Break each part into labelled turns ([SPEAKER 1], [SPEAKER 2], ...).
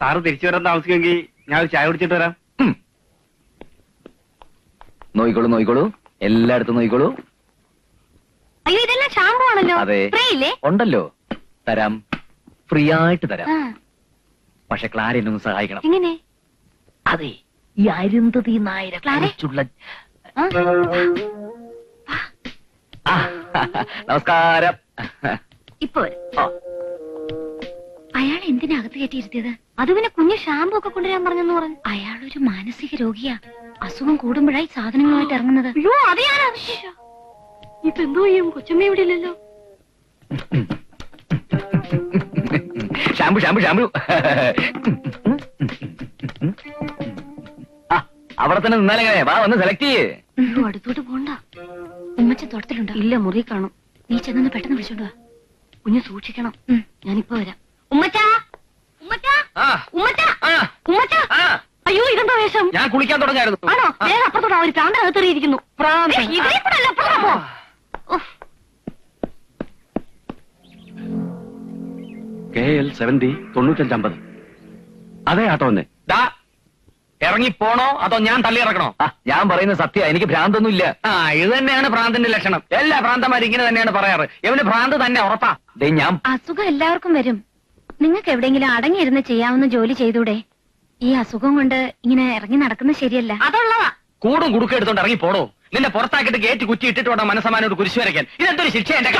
[SPEAKER 1] Sir തിരിച്ചു വരാൻ താമസിക്കുമെങ്കിൽ ഞാൻ ഒരു ചായ കുടിച്ചിട്ട് വരാം.
[SPEAKER 2] നോയിക്കോളൂ നോയിക്കോളൂ. എല്ലായിടത്തും നോയിക്കോളൂ.
[SPEAKER 3] അയ്യോ ഇതെല്ലാം ഷാമ്പു ആണല്ലോ.
[SPEAKER 2] അതെ.
[SPEAKER 3] ഇല്ലേ?
[SPEAKER 2] ഉണ്ടല്ലോ. തരാം. ഫ്രീ ആയിട്ട് തരാം.
[SPEAKER 3] ആ,
[SPEAKER 2] പക്ഷെ ക്ലാര എന്നെ ഒന്ന് സഹായിക്കണം.
[SPEAKER 3] എങ്ങനെ?
[SPEAKER 2] അതെ ഈ അരുന്ധതി നായരെ
[SPEAKER 3] ക്ലാരെ?
[SPEAKER 2] കുറിച്ചുള്ള
[SPEAKER 3] ആ,
[SPEAKER 2] ആ, നമസ്കാരം.
[SPEAKER 3] ഇപ്പോ വരും.
[SPEAKER 2] ആ,
[SPEAKER 3] അയാൾ എന്തിനാ അകത്ത് കയറ്റിയിരുത്തിയത് അത് പിന്നെ കുഞ്ഞ് ഷാമ്പു ഒക്കെ കൊണ്ടുവരാൻ പറഞ്ഞെന്ന് പറഞ്ഞു. അയാൾ ഒരു മാനസിക രോഗിയാ. അസുഖം കൂടുമ്പോഴായി സാധനങ്ങളുമായിട്ട് ഇറങ്ങുന്നത്. അയ്യോ ഇപ്പൊ എന്തോ ചെയ്യും? കൊച്ചമ്മ ഇവിടെ ഇല്ലല്ലോ.
[SPEAKER 2] ഷാമ്പു ഷാമ്പു ഷാമ്പു അവിടെ തന്നെ നിന്നാലെങ്ങനെ വാ ഒന്ന് സെലക്ട് ചെയ്യേ.
[SPEAKER 3] അടുത്തോട്ട് പോണ്ട. ഉമ്മച്ചൻ തോട്ടത്തിലുണ്ടോ. ഇല്ല മുറി കാണും. നീ ചെന്നൊന്ന് പെട്ടെന്ന് വിളിച്ചോണ്ട് കുഞ്ഞു കുഞ്ഞ് സൂക്ഷിക്കണം. ഞാനിപ്പോ വരാം. ഉമ്മച്ചാ ഉമ്മച്ചാ
[SPEAKER 2] ആ,
[SPEAKER 3] ഉമ്മച്ചാ
[SPEAKER 2] ആ,
[SPEAKER 3] ഉമ്മച്ചാ
[SPEAKER 2] ആ,
[SPEAKER 3] അയ്യോ ഇതെന്താ വേഷം
[SPEAKER 2] ഞാൻ കുളിക്കാൻ തുടങ്ങായിരുന്നു.
[SPEAKER 3] ആണോ? വേഗം അപ്പുറത്തോടാ ഒരു പ്രാന്തകത്തെറിയിരിക്കുന്നു ഇതിലെ കൂടെ അല്ല പോ. ഉഫ്.
[SPEAKER 1] കെ എൽ സെവന്റി തൊണ്ണൂറ്റഞ്ചമ്പത്. അതെ ആട്ടോ തന്നെ
[SPEAKER 4] ദാ ഇറങ്ങി പോണോ അതോ ഞാൻ തള്ളി ഇറക്കണോ?
[SPEAKER 2] ഞാൻ പറയുന്ന സത്യ എനിക്ക് ഭ്രാന്തൊന്നും ഇല്ല
[SPEAKER 4] ആ ഇത് തന്നെയാണ് ഭ്രാന്തിന്റെ ലക്ഷണം. എല്ലാ ഭ്രാന്തമാരും ഇങ്ങനെ തന്നെയാണ് പറയാറ്. ഇവന് ഭ്രാന്ത് തന്നെ ഉറപ്പാ.
[SPEAKER 2] ദേ ഞാൻ
[SPEAKER 3] അസുഖം എല്ലാവർക്കും വരും. നിങ്ങൾക്ക് എവിടെയെങ്കിലും അടങ്ങിയിരുന്ന് ചെയ്യാവുന്ന ജോലി ചെയ്തൂടെ? ഈ അസുഖം കൊണ്ട് ഇങ്ങനെ ഇറങ്ങി നടക്കുന്നത് ശരിയല്ല. അതുള്ളതാ.
[SPEAKER 4] കൂടും കുടുക്കം എടുത്തോണ്ട് ഇറങ്ങി പോടോ. നിന്നെ പുറത്താക്കിയിട്ട് ഗേറ്റ് കുറ്റി ഇട്ടിട്ട് വേണം മനസ്സമാനോട് കുരിശു വരയ്ക്കാൻ. ഇതെന്തൊരു ശിക്ഷ എന്റെ?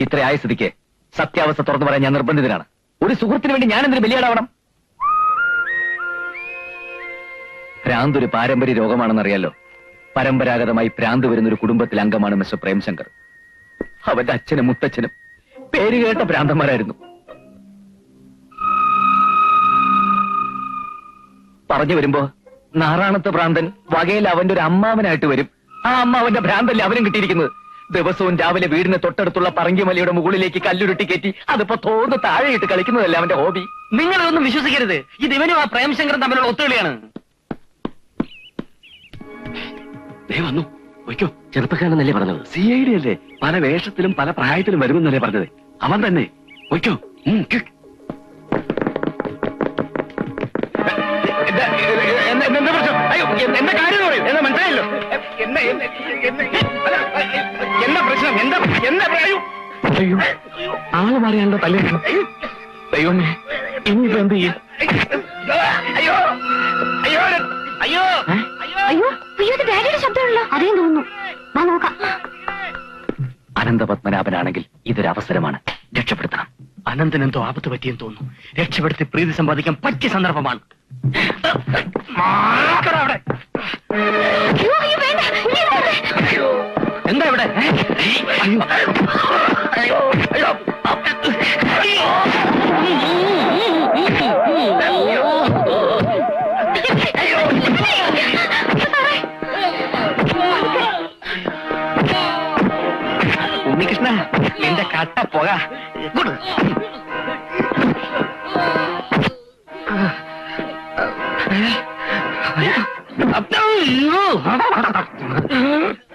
[SPEAKER 2] ഇത്ര ആയ സ്ഥിതിക്ക് സത്യാവസ്ഥ തുറന്നു പറയാൻ ഞാൻ നിർബന്ധിതനാണ്. ഒരു സുഹൃത്തിന് വേണ്ടി ഞാൻ എന്തിനു ബലിയാടാവണം? ഭ്രാന്ത് ഒരു പാരമ്പര്യ രോഗമാണെന്നറിയാലോ. പരമ്പരാഗതമായി ഭ്രാന്ത് വരുന്ന ഒരു കുടുംബത്തിലെ അംഗമാണ് മിസ്റ്റർ പ്രേംശങ്കർ. അവന്റെ അച്ഛനും മുത്തച്ഛനും പേര് കേട്ട ഭ്രാന്തന്മാരായിരുന്നു. പറഞ്ഞു വരുമ്പോ നാറാണത്തെ ഭ്രാന്തൻ വകയിൽ അവന്റെ ഒരു അമ്മാവനായിട്ട് വരും. ആ അമ്മാവന്റെ ഭ്രാന്തല്ലേ അവനും കിട്ടിയിരിക്കുന്നത്? ദിവസവും രാവിലെ വീടിന് തൊട്ടടുത്തുള്ള പറങ്കിമലയുടെ മുകളിലേക്ക് കല്ലുരുട്ടി കയറ്റി അതിപ്പോ തോന്ന് താഴെയിട്ട് കളിക്കുന്നതല്ല അവന്റെ ഹോബി.
[SPEAKER 4] നിങ്ങളൊന്നും വിശ്വസിക്കരുത്. ഇത് ഇവനും ആ പ്രേംശങ്കറും തമ്മിലുള്ള ഒത്തുകളിയാണ്.
[SPEAKER 1] വന്നു. വയ്ക്കോ. ചെറുപ്പക്കാരനല്ലേ പറഞ്ഞത്? സി ഐ ഡി അല്ലേ പല വേഷത്തിലും പല പ്രായത്തിലും വരുമെന്നല്ലേ പറഞ്ഞത്. അവൻ തന്നെ. വയ്ക്കോ.
[SPEAKER 4] അയ്യോ കാര്യം പറയും എന്താ മനസ്സിലായല്ലോ? എന്നെ എന്താ- പ്രശ്നം? എന്താ എന്താ പറയൂ
[SPEAKER 1] അയ്യോ ആൾ മാറിയാണല്ലോ തല്ലേ. ദൈവമേ ഇനിയിപ്പോ എന്ത് ചെയ്യും?
[SPEAKER 4] അയ്യോ അയ്യോ അയ്യോ അയ്യോ
[SPEAKER 3] അയ്യോ അയ്യോ ഇത് ഡാഡിയുടെ ശബ്ദമുള്ള അതേ തോന്നുന്നു. വാ നോക്കാം.
[SPEAKER 2] അനന്തപത്മനാഭനാണെങ്കിൽ ഇതൊരു അവസരമാണ്. രക്ഷപ്പെടുത്തണം.
[SPEAKER 4] അനന്തൻ എന്തോ ആപത്ത് പറ്റിയെന്ന് തോന്നുന്നു. രക്ഷപ്പെടുത്തി പ്രീതി സമ്പാദിക്കാൻ പറ്റിയ സന്ദർഭമാണ്. ハハハハ!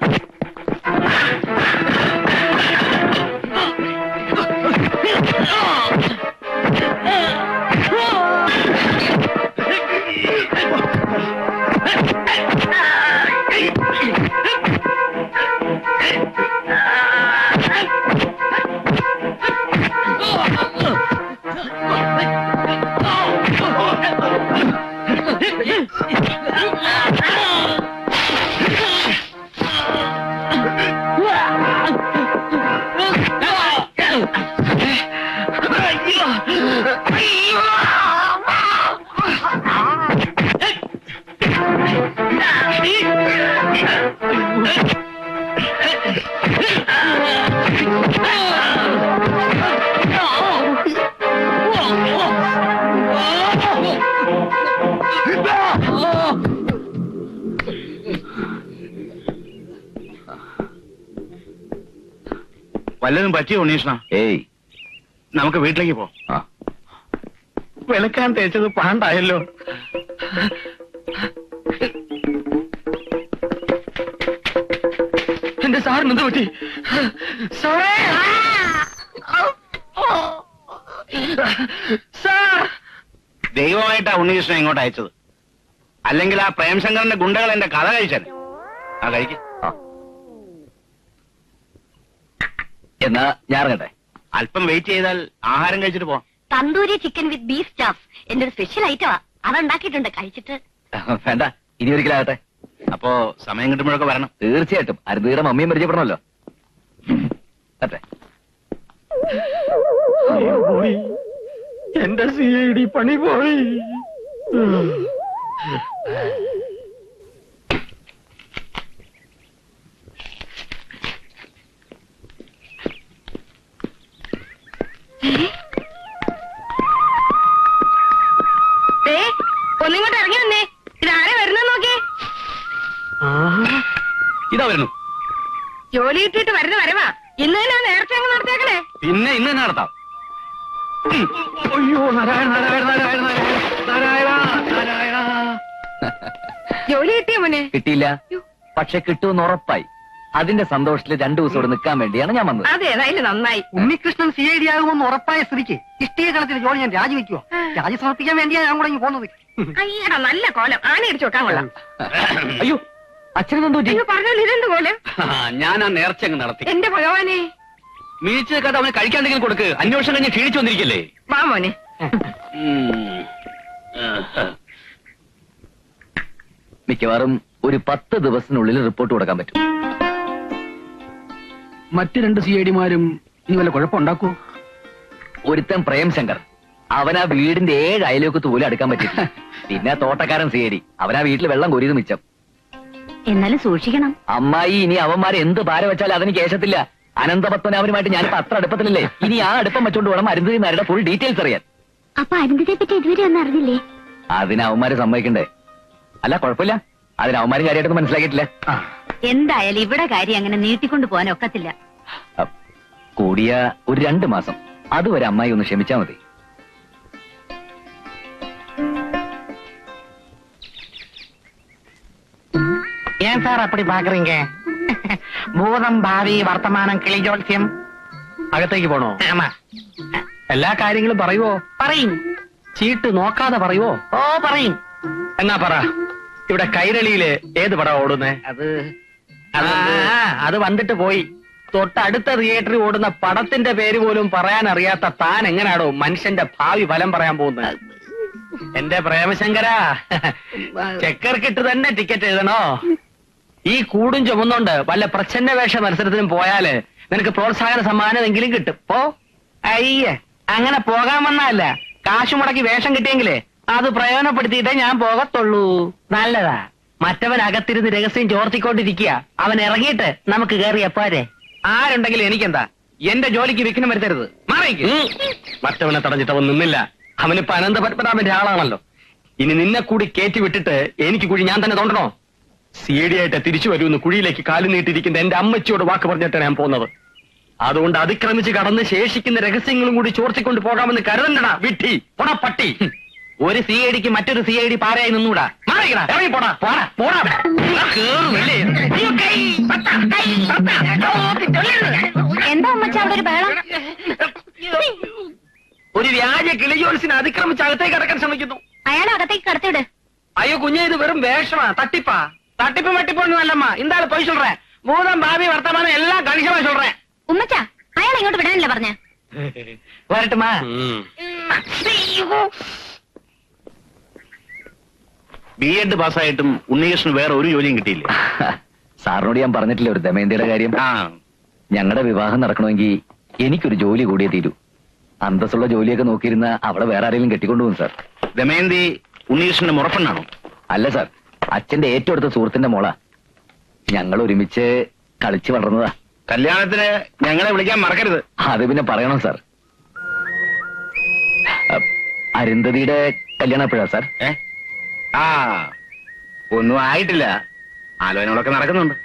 [SPEAKER 1] വല്ലതും പറ്റിയോ ഉണ്ണീഷണ?
[SPEAKER 2] ഏയ്.
[SPEAKER 1] നമുക്ക് വീട്ടിലേക്ക് പോ.
[SPEAKER 2] ആ.
[SPEAKER 1] വെളുക്കാൻ തേച്ചത് പാണ്ടായല്ലോ.
[SPEAKER 4] എന്റെ സാറിന് എന്ത് പറ്റി? സാറേ!
[SPEAKER 5] ദൈവമായിട്ടാ ഉണ്ണികൃഷ്ണൻ ഇങ്ങോട്ട് അയച്ചത്. അല്ലെങ്കിൽ ആ പ്രേംശങ്കറിന്റെ ഗുണ്ടകൾ എന്റെ കഥ കഴിച്ചാൽ. ആ കഴിക്ക്.
[SPEAKER 2] എന്നാ ഞാൻ ഇറങ്ങട്ടെ.
[SPEAKER 5] അല്പം വെയിറ്റ് ചെയ്താൽ ആഹാരം കഴിച്ചിട്ട് പോവാം.
[SPEAKER 6] Tandoori chicken with beef staff എന്റെ ഒരു സ്പെഷ്യൽ ഐറ്റമാ അതുണ്ടാക്കിയിട്ടുണ്ട് കഴിച്ചിട്ട്.
[SPEAKER 2] വേണ്ട. ഇനി ഒരിക്കലാകട്ടെ
[SPEAKER 5] അപ്പോ സമയം കിട്ടുമ്പോഴൊക്കെ വരണം.
[SPEAKER 2] തീർച്ചയായിട്ടും. അരുതീടെ മമ്മിയും പരിചയപ്പെടണമല്ലോ. അതെ
[SPEAKER 4] എന്റെ സി ഐ ഡി പണി പോയി.
[SPEAKER 6] ഒന്നിങ്ങോട്ട് ഇറങ്ങി വന്നേ. ഇതാരെ വരുന്ന നോക്കി
[SPEAKER 5] ഇതാ വരുന്നു.
[SPEAKER 6] ജോലി കിട്ടിയിട്ട് വരുന്ന വരവാ. ഇന്ന് തന്നെ നേരത്തെ അങ്ങ് നടത്തേക്കണേ.
[SPEAKER 5] പിന്നെ ഇന്ന് തന്നെ നടത്താം.
[SPEAKER 4] അയ്യോ നാരായണ നാരായണ നാരായണ നാരായണ നാരായണ.
[SPEAKER 6] ജോലി കിട്ടിയ മോനെ?
[SPEAKER 2] കിട്ടിയില്ല. പക്ഷെ കിട്ടുമെന്ന് ഉറപ്പായി. അതിന്റെ സന്തോഷത്തിൽ രണ്ടു ദിവസം ഇവിടെ നിൽക്കാൻ വേണ്ടിയാണ് ഞാൻ വന്നത്.
[SPEAKER 6] അതെ ഏതായാലും നന്നായി.
[SPEAKER 7] ഉണ്ണികൃഷ്ണൻ സി ഐ ഡി ആകുമെന്ന് ഉറപ്പായ സ്ഥിതിക്ക് ഇഷ്ടിക കളത്തിൽ ജോലി ഞാൻ രാജിവെക്കുവോ. രാജി സമർപ്പിക്കാൻ വേണ്ടിയാണ് ഞാൻ കൂടെ പോകുന്നത്.
[SPEAKER 6] അയ്യടാ നല്ല കോലം. ആന അടിച്ചു വെക്കാൻ കൊള്ളാം.
[SPEAKER 2] അയ്യോ അച്ഛനെന്തു
[SPEAKER 6] പറഞ്ഞോളൂ ഇതെന്ത് കോലം?
[SPEAKER 5] ഞാൻ ആ നേർച്ച അങ്ങ് നടത്തി.
[SPEAKER 6] എന്റെ ഭഗവാനെ.
[SPEAKER 5] മീഴ്ച കഥ അവന് കഴിക്കാണ്ടെങ്കിലും കൊടുക്ക്. അന്വേഷണം കഴിഞ്ഞ് ക്ഷീണിച്ചു വന്നിരിക്കല്ലേ?
[SPEAKER 6] വാ മോനെ.
[SPEAKER 2] മിക്കവാറും ഒരു പത്ത് ദിവസത്തിനുള്ളിൽ റിപ്പോർട്ട് കൊടുക്കാൻ പറ്റും.
[SPEAKER 4] മറ്റു രണ്ട് സി ഐ ഡിമാരും ഇനി വല്ല കുഴപ്പമുണ്ടാക്കൂ
[SPEAKER 2] ഒരുത്തൻ പ്രേംശങ്കർ. അവനാ വീടിന്റെ ഏഴ് അയലൊക്കെ പോലും അടുക്കാൻ പറ്റില്ല. പിന്നെ തോട്ടക്കാരൻ സി ഐ ഡി. അവനാ വീട്ടിൽ വെള്ളം കൊരിയത് മിച്ചം.
[SPEAKER 6] എന്നാലും സൂക്ഷിക്കണം.
[SPEAKER 2] അമ്മായി ഇനി അവന്മാരെ എന്ത് ഭാര വെച്ചാലും അതിന് കേശത്തില്ല. അനന്തപത്മനാഭനുമായിട്ട് ഞാനിപ്പോ അത്ര അടുപ്പത്തിലല്ലേ? ഇനി ആ അടുപ്പം വെച്ചോണ്ട് വേണം അരുന്ധതി നാരുടെ ഫുൾ ഡീറ്റെയിൽസ് അറിയാൻ.
[SPEAKER 6] അപ്പൊ അരുന്ധതിയെ പറ്റി ഇതുവരെ ഒന്നും അറിഞ്ഞില്ലേ?
[SPEAKER 2] അതിന് അവന്മാരെ സമ്മതിക്കണ്ടേ? അല്ല കുഴപ്പമില്ല. അതിന് അവന്മാരും കാര്യമായിട്ടൊന്നും മനസ്സിലാക്കിയിട്ടില്ല.
[SPEAKER 6] എന്തായാലും ഇവിടെ കാര്യം അങ്ങനെ നീട്ടിക്കൊണ്ടു പോകാൻ ഒക്കത്തില്ല.
[SPEAKER 2] കൂടിയ ഒരു രണ്ടു മാസം. അതുവരെ അമ്മായി ഒന്ന് ക്ഷമിച്ചാ മതി.
[SPEAKER 7] ഏൻ സാർ അപ്പടി പാക്കറീങ്ക ഭൂതം ഭാവി വർത്തമാനം കിളി ജോത്സ്യം
[SPEAKER 4] അകത്തേക്ക് പോണോ? എല്ലാ കാര്യങ്ങളും പറയുവോ?
[SPEAKER 7] പറയും.
[SPEAKER 4] ചീട്ട് നോക്കാതെ പറയുവോ?
[SPEAKER 7] ഓ പറയും.
[SPEAKER 4] എന്നാ പറ. ഇവിടെ കൈരളിയിൽ ഏത് പടം ഓടുന്നേ?
[SPEAKER 7] അത്
[SPEAKER 4] അത് വന്നിട്ട് പോയി. തൊട്ടടുത്ത തിയേറ്ററിൽ ഓടുന്ന പടത്തിന്റെ പേര് പോലും പറയാൻ അറിയാത്ത താൻ എങ്ങനെയാണോ മനുഷ്യന്റെ ഭാവി ഫലം പറയാൻ പോകുന്നത്? എന്റെ പ്രേമശങ്കരാ ചെക്കർക്കിട്ട് തന്നെ ടിക്കറ്റ് എഴുതണോ? ഈ കൂടും ചുമന്നുകൊണ്ട് വല്ല പ്രച്ഛന്ന വേഷ മത്സരത്തിനും പോയാൽ നിനക്ക് പ്രോത്സാഹന സമ്മാനം എങ്കിലും കിട്ടും. പോ. അയ്യേ അങ്ങനെ പോകാൻ വന്നല്ല കാശു മുടക്കി വേഷം കിട്ടിയെങ്കിലേ അത് പ്രയോജനപ്പെടുത്തിയിട്ടേ ഞാൻ പോകത്തുള്ളൂ. നല്ലതാ. മറ്റവൻ അകത്തിരുന്ന് രഹസ്യം ചോർത്തിക്കൊണ്ടിരിക്കുക. അവൻ ഇറങ്ങിയിട്ട് നമുക്ക് കയറിയ പോരെ. ആരുണ്ടെങ്കിലും എനിക്കെന്താ? എന്റെ ജോലിക്ക് വിഘ്നം വരുത്തരുത്. മാറിക്ക് മറ്റവനെ തടഞ്ഞിട്ട് അവൻ നിന്നില്ല. അവനിപ്പോ അനന്ത പത്മനാഭന്റെ ആളാണല്ലോ. ഇനി നിന്നെ കൂടി കയറ്റി വിട്ടിട്ട് എനിക്ക് കുഴി ഞാൻ തന്നെ തോണ്ടണോ? സി ഡി ആയിട്ട് തിരിച്ചു വരുമെന്ന് കുഴിയിലേക്ക് കാലു നീട്ടിയിരിക്കുന്ന എന്റെ അമ്മച്ചിയോട് വാക്ക് പറഞ്ഞിട്ടാണ് ഞാൻ പോകുന്നത്. അതുകൊണ്ട് അതിക്രമിച്ച് കടന്ന് ശേഷിക്കുന്ന രഹസ്യങ്ങളും കൂടി ചോർത്തിക്കൊണ്ട് പോകാമെന്ന് കരുതണ്ടടാ വിട്ടി. പോടാ പട്ടി. ഒരു സി ഐ ഡിക്ക് മറ്റൊരു സി ഐ ഡി പാരയായി നിന്നൂടാ. ഇറങ്ങി പോടാ. പോടാ പോടാ. കേറുന്നില്ലേ?
[SPEAKER 6] എന്താ ഒരു ബഹളം?
[SPEAKER 4] ഒരു വ്യാജ അതിക്രമിച്ച് അകത്തേക്ക് കിടക്കാൻ ശ്രമിക്കുന്നു.
[SPEAKER 6] അയാളെ അകത്തേക്ക് കടത്തിവിട്.
[SPEAKER 4] അയ്യോ കുഞ്ഞെ ഇത് വെറും വേഷമാ. തട്ടിപ്പാ. തട്ടിപ്പ് വെട്ടിപ്പൊന്നും അല്ലമ്മ. ഇന്താൾ പോയി ചൊല്ലേ ഭൂതം ഭാവി വർത്തമാനം എല്ലാം കണിശമായി ചൊല്ലേ
[SPEAKER 6] ഉമ്മച്ച അയാൾ ഇങ്ങോട്ട് വിടാനല്ലേ പറഞ്ഞ?
[SPEAKER 4] വരട്ടുമാ
[SPEAKER 5] ബി എഡ് പാസ്സായിട്ടും ഉണ്ണികൃഷ്ണൻ വേറെ ഒരു ജോലിയും കിട്ടിയില്ല.
[SPEAKER 2] സാറിനോട് ഞാൻ പറഞ്ഞിട്ടില്ല ഒരു ദമയന്തിയുടെ കാര്യം. ഞങ്ങളുടെ വിവാഹം നടക്കണമെങ്കിൽ എനിക്കൊരു ജോലി കൂടിയേ തീരൂ. അന്തസ്സുള്ള ജോലിയൊക്കെ നോക്കിയിരുന്ന അവിടെ വേറെ ആരെങ്കിലും കെട്ടിക്കൊണ്ടുപോകും സാർ.
[SPEAKER 5] ദമയന്തി ഉണ്ണികൃഷ്ണന്റെ മുറപ്പെണ്ണാണോ?
[SPEAKER 2] അല്ല സാർ. അച്ഛന്റെ ഏറ്റവും അടുത്ത സുഹൃത്തിന്റെ മോളാ. ഞങ്ങൾ ഒരുമിച്ച് കളിച്ചു വളർന്നതാ.
[SPEAKER 5] കല്യാണത്തിന് ഞങ്ങളെ വിളിക്കാൻ മറക്കരുത്.
[SPEAKER 2] അത് പിന്നെ പറയണം സാർ. അരുന്ധതിയുടെ കല്യാണം എപ്പോഴാ സാർ?
[SPEAKER 5] ഏ? ആ ഒന്നും ആയിട്ടില്ല. ആലോചനകളൊക്കെ നടക്കുന്നുണ്ട്.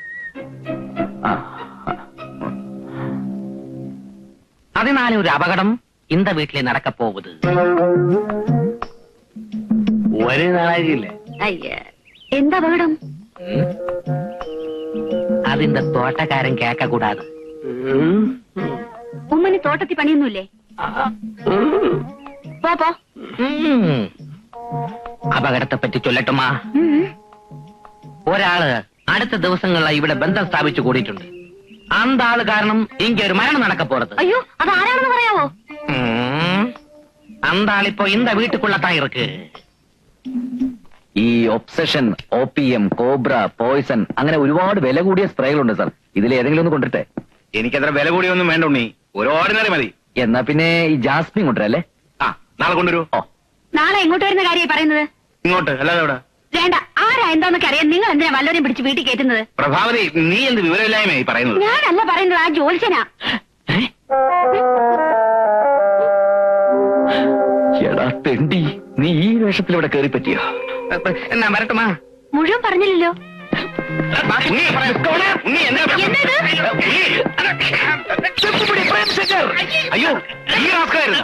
[SPEAKER 7] അതിനാലും ഒരു അപകടം ഇന്ത വീട്ടിലെ നടക്ക പോവുത്
[SPEAKER 5] ഒരേ നാളായില്ലേ
[SPEAKER 6] അയ്യ എന്താ അപകടം?
[SPEAKER 7] അതിന്റെ തോട്ടക്കാരൻ കേക്ക കൂടാതെ.
[SPEAKER 6] ഉമ്മന് തോട്ടത്തിൽ പണിയൊന്നുമില്ലേ? പോ
[SPEAKER 4] അപകടത്തെ പറ്റി ചൊല്ലട്ടുമാ? ഒരാൾ അടുത്ത ദിവസങ്ങളിലായി ഇവിടെ ബന്ധം സ്ഥാപിച്ചു കൂടിയിട്ടുണ്ട്. അന്താൾ കാരണം എനിക്ക് ഒരു മരണം നടക്കപ്പോറത്
[SPEAKER 6] അയ്യോ അത് ആരാണെന്ന്
[SPEAKER 4] പറയാമോ അന്താളിപ്പോ ഇന്ത വീട്ടുക്കുള്ളത്താ ഇറക്ക്
[SPEAKER 2] ഈ ഒബ്സഷൻ എം കോബ്ര പോയിസൺ അങ്ങനെ ഒരുപാട് വില കൂടിയ സ്പ്രേകളുണ്ട് സാർ. ഇതിൽ ഏതെങ്കിലും ഒന്ന് കൊണ്ടിട്ടെ
[SPEAKER 5] എനിക്കത്ര വില കൂടിയൊന്നും വേണ്ട ഉണ്ണി. ഒരു ഓർഡിനറി മതി.
[SPEAKER 2] എന്നാ പിന്നെ ഈ ജാസ്മിൻ കൊണ്ടുവരല്ലേ?
[SPEAKER 5] ആ നാളെ കൊണ്ടുവരൂ.
[SPEAKER 6] നാളെ എങ്ങോട്ട് വരുന്ന കാര്യമായി പറയുന്നത്?
[SPEAKER 5] ഇങ്ങോട്ട് അല്ലാതെ എവിടെ?
[SPEAKER 6] വേണ്ട ആരാ എന്താന്നൊക്കെ അറിയാൻ നിങ്ങൾ എന്തിനാ വല്ലവരെയും പിടിച്ച് വീട്ടിൽ കയറ്റുന്നത്?
[SPEAKER 5] പ്രഭാവതി നീ എന്ത് വിവരമില്ലായ്മയായി പറയുന്നത്?
[SPEAKER 6] ഞാനല്ല പറയുന്നത് ആ ജോത്സ്യനാ
[SPEAKER 2] എടാ തെണ്ടി നീ ഈ വേഷത്തിൽ ഇവിടെ കയറി പറ്റിയോ
[SPEAKER 4] എന്നാ വരട്ടുമാ
[SPEAKER 6] മുഴുവൻ പറഞ്ഞില്ലല്ലോ.
[SPEAKER 5] അയ്യോ ഈ റാസ്കലായിരുന്നു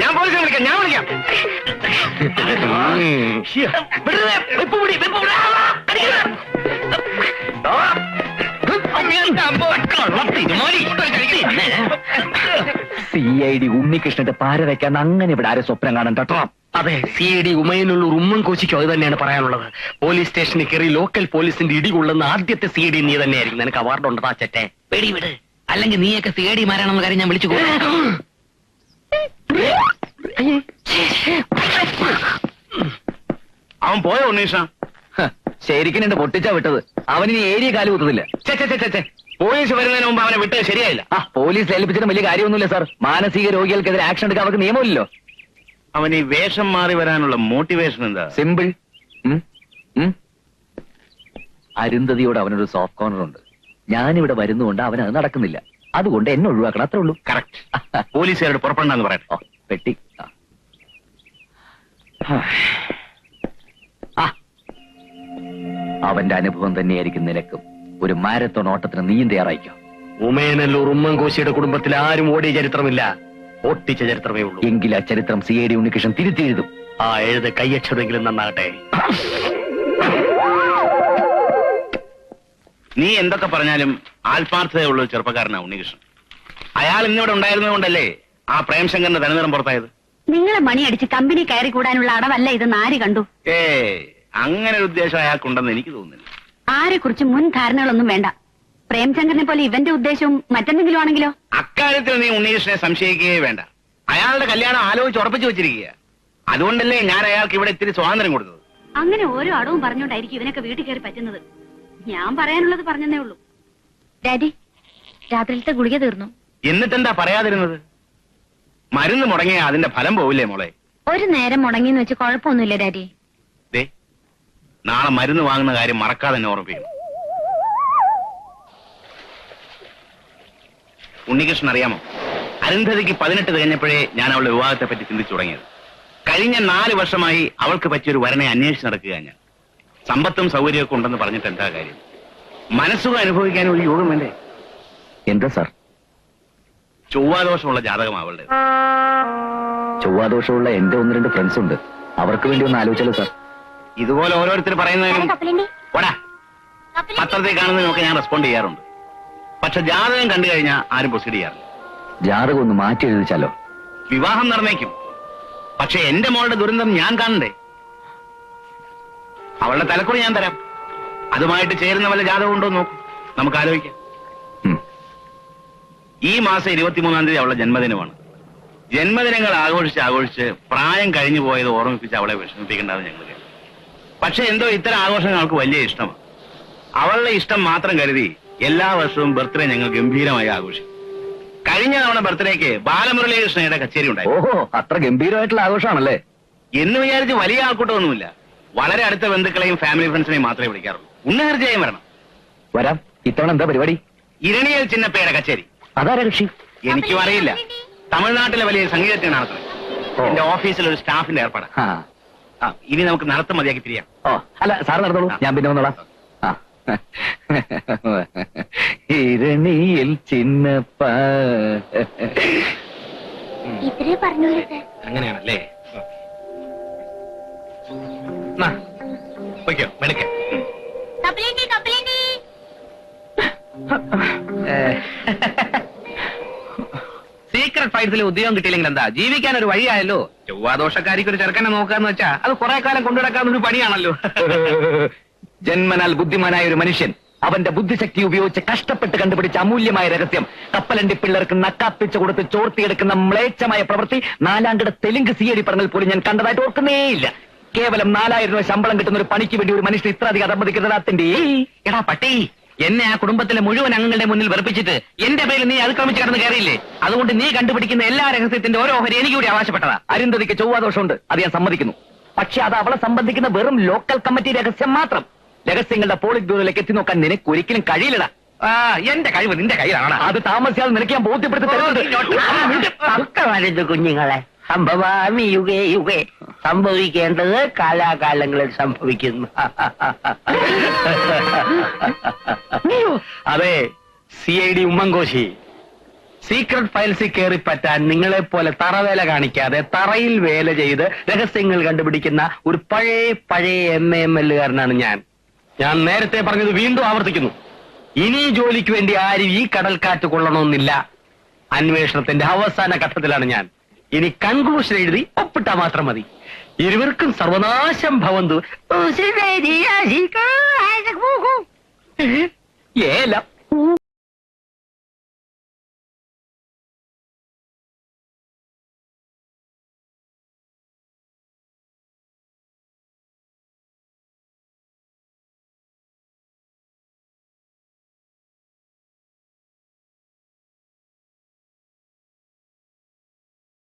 [SPEAKER 5] ഞാൻ പോലീസിനെ വിളിക്കാം. ഞാൻ വിളിക്കാം. വിടരുത്. വെപ്പ് പിടി, വെപ്പ് പിടി. ആ. ആ.
[SPEAKER 2] സി ഐ ഡി ഉണ്ണികൃഷ്ണന്റെ പാര വെക്കാൻ അങ്ങനെ ഇവിടെ ആരെ സ്വപ്നം കാണാൻ കേട്ടോ.
[SPEAKER 4] അതെ സി ഐ ഡി ഉമയനുള്ളൂർ ഉമ്മൻ കോശിക്കോ അത് തന്നെയാണ് പറയാനുള്ളത്. പോലീസ് സ്റ്റേഷനിൽ കയറി ലോക്കൽ പോലീസിന്റെ ഇടികൊള്ളുന്ന ആദ്യത്തെ സി ഐ ഡി നീ തന്നെയായിരിക്കും. നിനക്ക് അവാർഡ് ഉണ്ട് താച്ചറ്റെ പേടി വിട്. അല്ലെങ്കിൽ നീയൊക്കെ സി ഐ ഡി മാരാണെന്ന കാര്യം ഞാൻ വിളിച്ചു
[SPEAKER 5] അവൻ പോയോ ഉണ്ണീഷ?
[SPEAKER 2] ശരിക്കും എന്റെ പൊട്ടിച്ചാ വിട്ടത്. അവനിനി ഏരിയ കാലു
[SPEAKER 5] ചെ. പോലീസ് വരുന്നതിന് മുമ്പ് അവനെ വിട്ടത് ശരിയായില്ല.
[SPEAKER 2] ആ പോലീസ് ഏൽപ്പിച്ചിട്ട് വലിയ കാര്യമൊന്നുമില്ല സാർ. മാനസിക രോഗികൾക്കെതിരെ ആക്ഷൻ എടുക്കാൻ അവർക്ക് നിയമമില്ലല്ലോ.
[SPEAKER 5] അവൻ ഈ വേഷം മാറി വരാനുള്ള മോട്ടിവേഷൻ എന്താ?
[SPEAKER 2] സിമ്പിൾ? അരുന്ധതിയോട് അവനൊരു സോഫ്റ്റ് കോർണർ ഉണ്ട്. ഞാനിവിടെ വരുന്നുകൊണ്ട് അവൻ അത് നടക്കുന്നില്ല. അതുകൊണ്ട് എന്നെ ഒഴിവാക്കണം അത്രേ ഉള്ളൂ.
[SPEAKER 5] കറക്റ്റ് പോലീസുകാരോട് പുറപ്പെടണമെന്ന് പറയട്ടോ.
[SPEAKER 2] പെട്ടി. അവന്റെ അനുഭവം തന്നെയായിരിക്കും നിനക്കും. ഒരു മാരത്തോൺ ഓട്ടത്തിന് നീയും തയ്യാറായിക്കോ.
[SPEAKER 4] ഉമേനല്ലൂർ ഉമ്മൻ കോശിയുടെ കുടുംബത്തിൽ ആരും ഓടിയ ചരിത്രമില്ല. ഒട്ടിച്ച ചരിത്രമേ ഉള്ളൂ.
[SPEAKER 2] എങ്കിൽ ആ ചരിത്രം സി ഐ ഡി ഉണ്ണികൃഷ്ണൻ തിരുത്തി എഴുതും.
[SPEAKER 4] ആ എഴുത് കൈയക്ഷരെങ്കിലും നന്നാകട്ടെ.
[SPEAKER 5] നീ എന്തൊക്കെ പറഞ്ഞാലും ആത്മാർത്ഥതയുള്ള ഒരു ചെറുപ്പക്കാരനാ ഉണ്ണികൃഷ്ണൻ. അയാൾ ഇന്നിവിടെ ഉണ്ടായിരുന്നതുകൊണ്ടല്ലേ ആ പ്രേംശങ്കറിന്റെ തനിനിറം പുറത്തായത്?
[SPEAKER 6] നിങ്ങളെ മണിയടിച്ച് കമ്പനി കയറി കൂടാനുള്ള അടവല്ല ഇത് ആര് കണ്ടു.
[SPEAKER 5] ഏ അങ്ങനെ ഒരു ഉദ്ദേശം അയാൾക്കുണ്ടെന്ന് എനിക്ക് തോന്നുന്നില്ല.
[SPEAKER 6] ആരെ കുറിച്ച് മുൻ ധാരണകളൊന്നും വേണ്ട. പ്രേംശങ്കറിനെ പോലെ ഇവന്റെ ഉദ്ദേശവും മറ്റെന്തെങ്കിലും ആണെങ്കിലോ
[SPEAKER 5] അക്കാര്യത്തിൽ നീ ഉണ്ണികൃഷ്ണനെ സംശയിക്കുകയേ വേണ്ട. അയാളുടെ കല്യാണം ആലോചിച്ച് ഉറപ്പിച്ചു വെച്ചിരിക്കുക. അതുകൊണ്ടല്ലേ ഞാൻ അയാൾക്ക് ഇവിടെ ഇത്തിരി സ്വാതന്ത്ര്യം കൊടുത്തത്.
[SPEAKER 6] അങ്ങനെ ഓരോ അടവും പറഞ്ഞുകൊണ്ടായിരിക്കും ഇവനൊക്കെ വീട്ടിൽ കയറി പറ്റുന്നത്. ഞാൻ പറയാനുള്ളത് പറഞ്ഞതേ ഉള്ളൂ. ഡാഡി രാത്രിയിലത്തെ ഗുളിക തീർന്നു.
[SPEAKER 5] എന്നിട്ടെന്താ പറയാതിരുന്നത്? മരുന്ന് മുടങ്ങിയാ അതിന്റെ ഫലം പോവില്ലേ മോളെ?
[SPEAKER 6] ഒരു നേരം മുടങ്ങിന്ന് വെച്ച് കുഴപ്പമൊന്നുമില്ല ഡാഡി.
[SPEAKER 5] ദേ നാളെ മരുന്ന് വാങ്ങുന്ന കാര്യം മറക്കാതെ തന്നെ ഓർമ്മിപ്പിക്കണം ഉണ്ണികൃഷ്ണൻ അറിയാമോ? അരുന്ധതിക്ക് പതിനെട്ട് തികഞ്ഞപ്പോഴേ ഞാൻ അവളുടെ വിവാഹത്തെ പറ്റി ചിന്തിച്ചു തുടങ്ങിയത്. കഴിഞ്ഞ നാല് വർഷമായി അവൾക്ക് പറ്റിയൊരു വരനെ അന്വേഷിച്ച് നടക്കുക ഞാൻ. സമ്പത്തും സൗകര്യമൊക്കെ ഉണ്ടെന്ന് പറഞ്ഞിട്ട് എന്താ കാര്യം? മനസ്സുഖം അനുഭവിക്കാൻ ഒരു യോഗം വേണ്ടേ?
[SPEAKER 2] എന്താ സാർ?
[SPEAKER 5] ചൊവ്വാദോഷമുള്ള ജാതകം അവളുടെ
[SPEAKER 2] ചൊവ്വാദോഷമുള്ള എന്റെ ഒന്ന് രണ്ട് ഫ്രണ്ട്സ് ഉണ്ട്. അവർക്ക് വേണ്ടി ഒന്ന് ആലോചിച്ചല്ലോ സാർ
[SPEAKER 5] ഇതുപോലെ ഓരോരുത്തർ പറയുന്നതിനും ഓടാ പത്രത്തിൽ കാണുന്നതിനൊക്കെ ഞാൻ റെസ്പോണ്ട് ചെയ്യാറുണ്ട്. പക്ഷെ ജാതകം കണ്ടു കഴിഞ്ഞാൽ ആരും പ്രൊസീഡ് ചെയ്യാറില്ല.
[SPEAKER 2] ജാതകം ഒന്ന് മാറ്റി എഴുതിച്ചാലോ?
[SPEAKER 5] വിവാഹം നിർണയിക്കും. പക്ഷെ എന്റെ മോളുടെ ദുരന്തം ഞാൻ കാണണ്ടേ? അവളുടെ തലക്കുറി ഞാൻ തരാം. അതുമായിട്ട് ചേരുന്ന വല്ല ജാതകം ഉണ്ടോ നോക്കും. നമുക്ക് ആലോചിക്കാം. ഈ മാസം ഇരുപത്തിമൂന്നാം തീയതി അവളുടെ ജന്മദിനമാണ്. ജന്മദിനങ്ങൾ ആഘോഷിച്ച് ആഘോഷിച്ച് പ്രായം കഴിഞ്ഞു പോയത് ഓർമ്മിപ്പിച്ച് അവളെ വിഷമിപ്പിക്കേണ്ടത് ഞങ്ങൾ കേട്ടു പക്ഷെ എന്തോ ഇത്തരം ആഘോഷങ്ങൾ അവൾക്ക് വലിയ ഇഷ്ടമാണ്. അവളുടെ ഇഷ്ടം മാത്രം കരുതി എല്ലാ വർഷവും ബർത്ത്ഡേ ഞങ്ങൾ ഗംഭീരമായി ആഘോഷിക്കും. കഴിഞ്ഞ തവണ ബർത്ത്ഡേക്ക് ബാലമുരളീകൃഷ്ണയുടെ കച്ചേരി ഉണ്ടായി
[SPEAKER 2] ഓഹോ അത്ര ഗംഭീരമായിട്ടുള്ള ആഘോഷമാണല്ലേ?
[SPEAKER 5] എന്ന് വിചാരിച്ച് വലിയ ആൾക്കൂട്ടമൊന്നുമില്ല. വളരെ അടുത്ത ബന്ധുക്കളെയും ഫാമിലി ഫ്രണ്ട്സിനെയും മാത്രമേ വിളിക്കാറുള്ളൂ. ഉണ്ണാർജയം വരണം.
[SPEAKER 2] വരാം. ഇത്തവണ എന്താ പരിപാടി?
[SPEAKER 5] ഇരണിയൽ ചിന്നപ്പയുടെ കച്ചേരി.
[SPEAKER 2] അതാരാ കക്ഷി
[SPEAKER 5] എനിക്കും അറിയില്ല തമിഴ്നാട്ടിലെ വലിയ സംഗീതത്തിന് നടത്തുന്നത്
[SPEAKER 2] ഓ.
[SPEAKER 5] എന്റെ ഓഫീസിൽ ഒരു സ്റ്റാഫിന്റെ ഏർപ്പാട്. ഇനി നമുക്ക് നടത്തം മതിയാക്കി തിരിയാം.
[SPEAKER 2] ഓ അല്ല സാർ നടന്നോളൂ. ഞാൻ പിന്നെ വന്നോളാം. ഇരണിയിൽ ചിന്നപ്പ
[SPEAKER 6] ഇത്രേ പറഞ്ഞോളൂ
[SPEAKER 4] അങ്ങനെയാണല്ലേ?
[SPEAKER 6] കപ്പലേണ്ടി കപ്പലേണ്ടി
[SPEAKER 4] സീക്രട്ട് ഫൈറ്റ്സിൽ ഉദ്യോഗം കിട്ടിയില്ലെങ്കിൽ എന്താ? ജീവിക്കാൻ ഒരു വഴിയായല്ലോ. ചൊവ്വാദോഷക്കാരിക്ക് ഒരു ചെറുക്കനെ നോക്കാന്ന് വെച്ചാ അത് കുറെ കാലം കൊണ്ടുനടക്കാവുന്ന ഒരു പണിയാണല്ലോ.
[SPEAKER 2] ജന്മനാൽ ബുദ്ധിമാനായ ഒരു മനുഷ്യൻ അവന്റെ ബുദ്ധിശക്തി ഉപയോഗിച്ച് കഷ്ടപ്പെട്ട് കണ്ടുപിടിച്ച അമൂല്യമായ രഹസ്യം. കപ്പലണ്ടി പിള്ളേർക്ക് നക്കാപ്പിച്ചു കൊടുത്ത് ചോർത്തിയെടുക്കുന്ന മ്ലേച്ഛമായ പ്രവൃത്തി നാലാണ്ടിടെ തെലുങ്ക് സിയടി പറഞ്ഞാൽ പോലും ഞാൻ കണ്ടതായിട്ട് ഓർക്കുന്നേയില്ല കേവലം നാലായിരം രൂപ ശമ്പളം കിട്ടുന്ന ഒരു പണിക്ക് വേണ്ടി ഒരു മനുഷ്യൻ ഇത്ര അധികം അധമതിക്കുന്നതാത്തിന്റെ
[SPEAKER 4] എടാ പട്ടി എന്നെ ആ കുടുംബത്തിലെ മുഴുവൻ അംഗങ്ങളുടെ മുന്നിൽ വെറുപ്പിച്ചിട്ട് എന്റെ പേരിൽ നീ അതിക്രമിച്ച് കടന്ന് കയറിയില്ലേ? അതുകൊണ്ട് നീ കണ്ടുപിടിക്കുന്ന എല്ലാ രഹസ്യത്തിന്റെ ഓരോ ഓഹരി എനിക്ക് കൂടി അവകാശപ്പെട്ടതാ.
[SPEAKER 2] അരുന്ധതിക്ക് ചൊവ്വാദോഷമുണ്ട്. അത് ഞാൻ സമ്മതിക്കുന്നു. പക്ഷെ അത് അവളെ സംബന്ധിക്കുന്ന വെറും ലോക്കൽ കമ്മിറ്റി രഹസ്യം മാത്രം. രഹസ്യങ്ങളുടെ പോളിറ്റ് ബ്യൂറോയിലേക്ക് എത്തി നോക്കാൻ നിനക്ക് ഒരിക്കലും കഴിയില്ലടാ.
[SPEAKER 4] എന്റെ കഴിവ് നിന്റെ കയ്യിലാണ്.
[SPEAKER 2] അത് താമസിയാതെ നിനക്ക് ഞാൻ ബോധ്യപ്പെടുത്തി
[SPEAKER 8] കുഞ്ഞുങ്ങളെ. സംഭവാമി യുഗേ യുഗേ. സംഭവിക്കേണ്ടത് കാലാകാലങ്ങളിൽ സംഭവിക്കുന്നു.
[SPEAKER 4] അതെ C I D Oommen Koshy. Secret ഫയൽസിൽ കയറി പറ്റാൻ നിങ്ങളെ പോലെ തറവേല കാണിക്കാതെ തറയിൽ വേല ചെയ്ത് രഹസ്യങ്ങൾ കണ്ടുപിടിക്കുന്ന ഒരു പഴയ പഴയ എം എ എം എല്ലുകാരനാണ് ഞാൻ. ഞാൻ നേരത്തെ പറഞ്ഞത് വീണ്ടും ആവർത്തിക്കുന്നു. ഇനി ജോലിക്ക് വേണ്ടി ആരും ഈ കടൽക്കാറ്റ് കൊള്ളണമെന്നില്ല. അന്വേഷണത്തിന്റെ അവസാന ഘട്ടത്തിലാണ് ഞാൻ. ഇനി കൺക്ലൂഷൻ എഴുതി ഒപ്പിട്ടാ മാത്രം മതി. ഇരുവർക്കും സർവനാശം ഭവന്തു.
[SPEAKER 2] ഏലം.